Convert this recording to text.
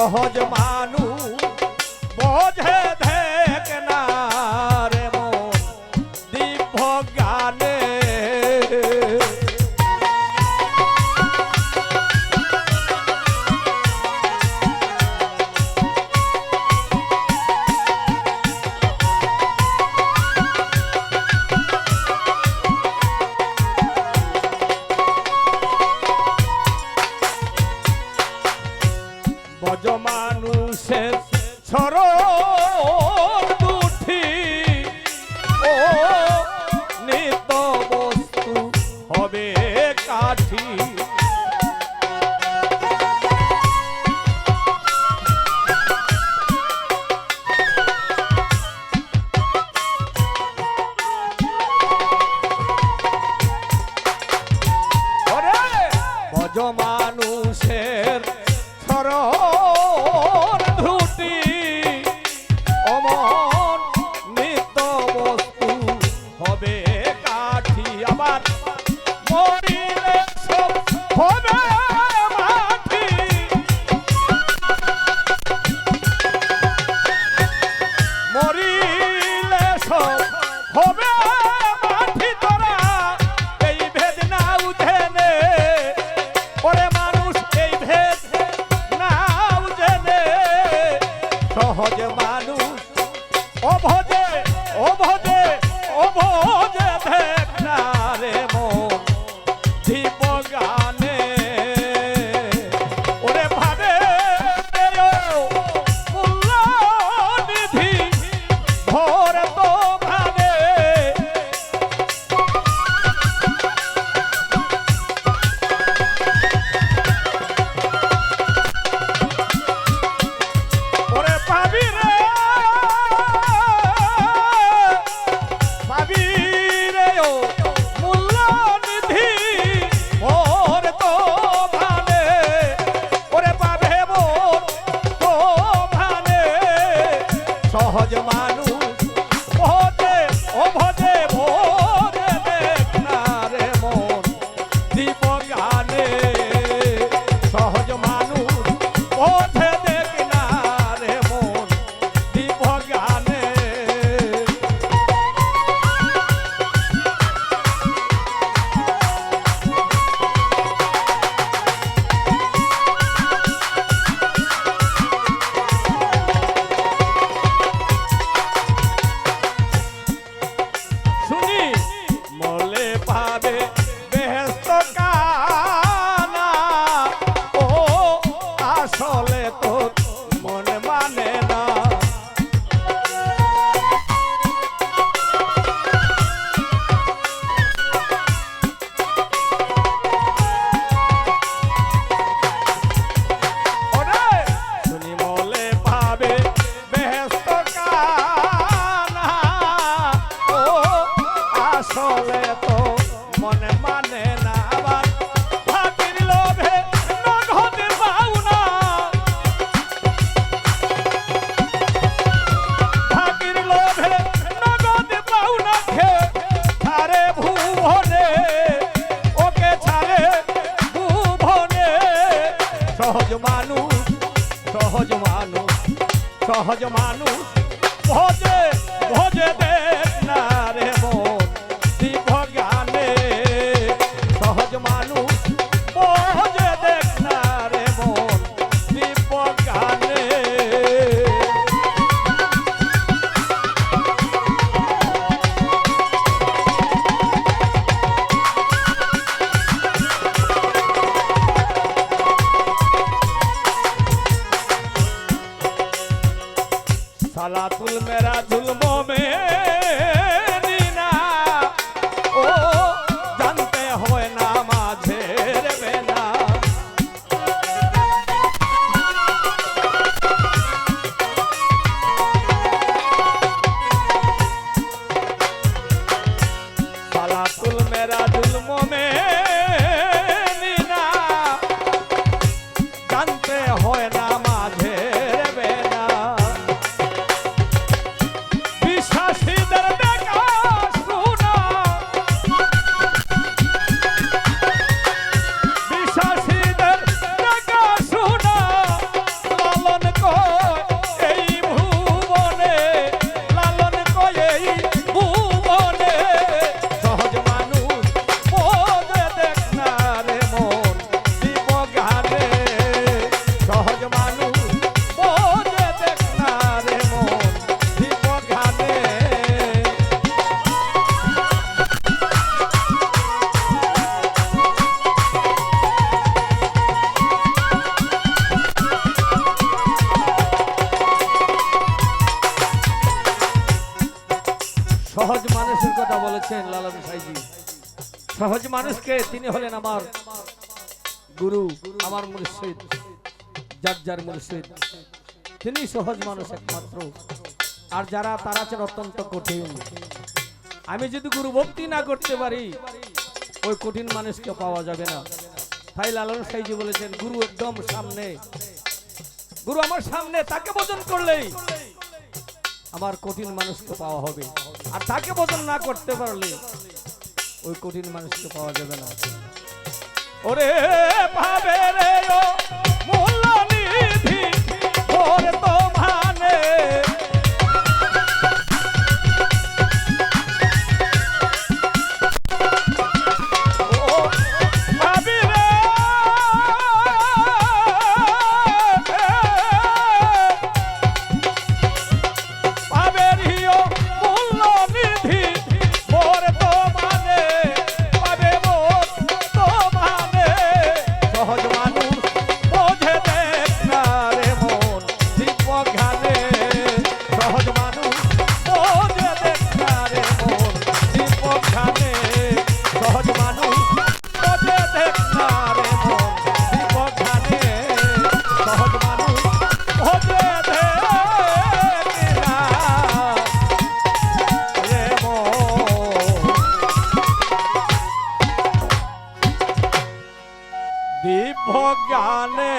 সহজ মানুষ বোঝে বজ মানুষের সরল দুটি। ও নিত বস্তু হবে কাঠি। মানুষের সরল সহজ মানুষ সহজ মানুষ সহজ মানুষ। ভোজে ভোজে দেব না রে मेरा जुल्मों में বলেছেন লালন সাইজি। সহজ মানুষকে তিনি হলেন আমার গুরু, আমার মুর্শিদ যার যার মুর্শিদ তিনি সহজ মানুষ একমাত্র। আর যারা, তারা আছেন অত্যন্ত কঠিন। আমি যদি গুরু ভক্তি না করতে পারি, ওই কঠিন মানুষকে পাওয়া যাবে না। তাই লালন সাইজি বলেছেন, গুরু একদম সামনে। গুরু আমার সামনে, তাকে ভোজন করলেই আমার কঠিন মানুষকে পাওয়া হবে। আর তাকে বদল না করতে পারলে ওই কঠিন মানুষকে পাওয়া যাবে না। ওরে পাবে রে ও মূল্য নিধি ওরে তো Hallelujah.